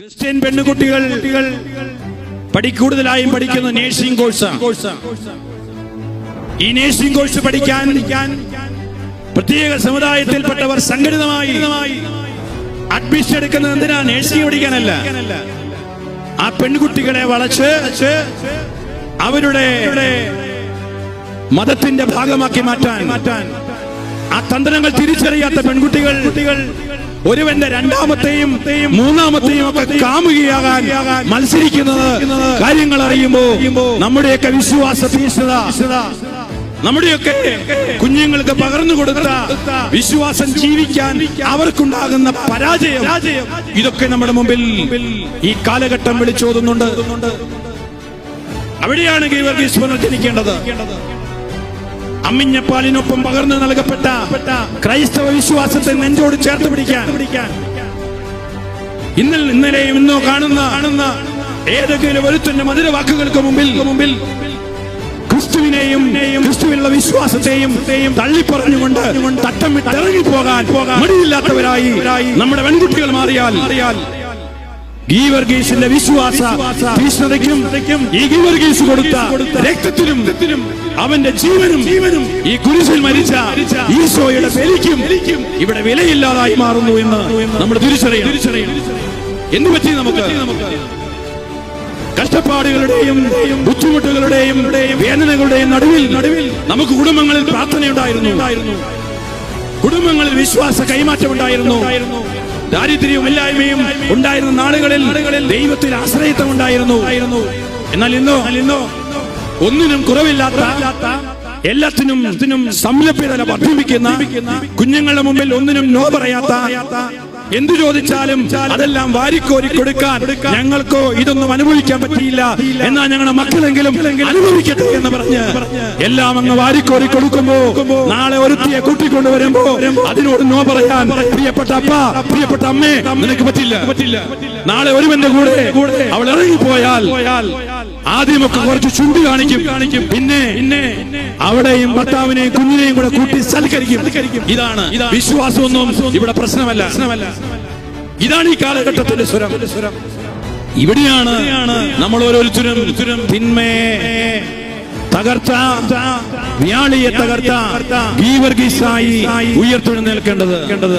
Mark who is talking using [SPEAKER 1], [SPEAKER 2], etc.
[SPEAKER 1] Christian പെണ്ണുകുട്ടികൾ കുട്ടികൾ പഠി കൂടുതലായും പഠിക്കുന്ന നേഴ്സിംഗ് കോഴ്സ്. ഈ നേഴ്സിംഗ് കോഴ്സ് പഠിക്കാൻ പ്രത്യേക സമുദായത്തിൽപ്പെട്ടവർ സംഘടിതമായി അഡ്മിഷൻ എടുക്കുന്നത് എന്തിനാ? നേഴ്സിംഗ് പഠിക്കാനല്ല. ആ പെൺകുട്ടികളെ വളച്ച് അവരുടെ മതത്തിന്റെ ഭാഗമാക്കി മാറ്റാൻ മാറ്റാൻ ആ തന്ത്രങ്ങൾ തിരിച്ചറിയാത്ത പെൺകുട്ടികൾ കുട്ടികൾ ഒരുവന്റെ രണ്ടാമത്തെയും മൂന്നാമത്തെയും ഒക്കെ കാമുകിയാകാൻ മത്സരിക്കുന്നത് കാര്യങ്ങൾ അറിയുമ്പോ നമ്മുടെയൊക്കെ വിശ്വാസ തീഷ്ണത നമ്മുടെയൊക്കെ കുഞ്ഞുങ്ങൾക്ക് പകർന്നു കൊടുത്ത വിശ്വാസം ജീവിക്കാൻ അവർക്കുണ്ടാകുന്ന പരാജയം. ഇതൊക്കെ നമ്മുടെ മുമ്പിൽ ഈ കാലഘട്ടം വിളിച്ചോതുന്നുണ്ട്. അവിടെയാണ് ഗീവർഗീസ് പുനർജനിക്കേണ്ടത്. അമ്മിഞ്ഞപ്പാലിനൊപ്പം പകർന്നു നൽകപ്പെട്ട ക്രൈസ്തവ വിശ്വാസത്തെ നെഞ്ചോട് ചേർത്ത് പിടിക്കാൻ. ഇന്നൽ ഇന്നലെയും ഇന്നോ കാണുന്ന കാണുന്ന ഏതെങ്കിലും ഒരുത്തന്റെ മധുര വാക്കുകൾക്ക് മുമ്പിൽ മുമ്പിൽ ക്രിസ്തുവിനെയും ക്രിസ്തുവിനുള്ള വിശ്വാസത്തെയും തള്ളിപ്പറഞ്ഞുകൊണ്ട് തട്ടം വിട്ട് ഇറങ്ങി പോകാൻ മടിയില്ലാത്തവരായി നമ്മുടെ പെൺകുട്ടികൾ മാറിയാൽ മാറിയാൽ ഗീവർഗീസിന്റെ വിശ്വാസ തീഷ്ണതയ്ക്കും ഈ ഗീവർഗീസ് കൊടുത്ത രക്തത്തിനും അവന്റെ ജീവനും ജീവനും ഈ കുരിശിൽ മരിച്ച ഈശോയുടെ ബലിക്കും ഇവിടെ വിലയില്ലാതായി മാറുന്നു എന്ന് നമ്മൾ തിരിച്ചറിയണം. എന്ത് പറ്റി നമുക്ക്? കഷ്ടപ്പാടുകളുടെയും ബുദ്ധിമുട്ടുകളുടെയും വേദനകളുടെയും നടുവിൽ നടുവിൽ നമുക്ക് കുടുംബങ്ങളിൽ പ്രാർത്ഥനയുണ്ടായിരുന്നു. കുടുംബങ്ങളിൽ വിശ്വാസ കൈമാറ്റം ഉണ്ടായിരുന്നു. ദാരിദ്ര്യവും ഇല്ലായ്മയും ഉണ്ടായിരുന്ന നാളുകളിൽ ദൈവത്തിൽ ആശ്രയത്വം ഉണ്ടായിരുന്നു. എന്നാൽ ഇന്നോ ഇന്നോ ഒന്നിനും കുറവില്ലാത്ത എല്ലാത്തിനും ത്തിനും സംലഭ്യത വർദ്ധിപ്പിക്കുന്ന കുഞ്ഞുങ്ങളുടെ മുമ്പിൽ ഒന്നിനും നോ പറയാത്ത എന്തു ചോദിച്ചാലും അതെല്ലാം വാരിക്കോരി കൊടുക്കാൻ ഞങ്ങൾക്കോ ഇതൊന്നും അനുഭവിക്കാൻ പറ്റിയില്ല എന്നാൽ ഞങ്ങളുടെ മക്കളെങ്കിലും അനുഭവിക്കട്ടെ എന്ന് പറഞ്ഞ് എല്ലാം അങ്ങ് വാരിക്കോരി കൊടുക്കുമ്പോ നാളെ ഒരുത്തിയെ കൂട്ടിക്കൊണ്ടുവരുമ്പോ അതിനോട് നോ പറയാൻ പ്രിയപ്പെട്ട അപ്പ പ്രിയപ്പെട്ട അമ്മേ നിനക്ക് പറ്റില്ല പറ്റില്ല. നാളെ ഒരുവന്റെ കൂടെ അവൾ ഇറങ്ങിപ്പോയാൽ ആദ്യമൊക്കെ കുറച്ച് ചുണ്ടി കാണിക്കും. കാണിക്കും പിന്നെ അവിടെയും ഭർത്താവിനെയും കുഞ്ഞിനെയും കൂടെ കൂട്ടി സൽക്കരിക്കും. ഇതാണ് വിശ്വാസമൊന്നും ഇവിടെ പ്രശ്നമല്ല. പ്രശ്നമല്ല ഇതാണ് ഈ കാലഘട്ടത്തിന്റെ സ്വരം. സ്വരം ഇവിടെയാണ് നമ്മൾ ഓരോരുത്തരും തിന്മയെ തകർച്ച വ്യാളിയെ തകർത്ത ഗീവർഗീസായി ഉയർത്തെഴുന്നേൽക്കേണ്ടത്.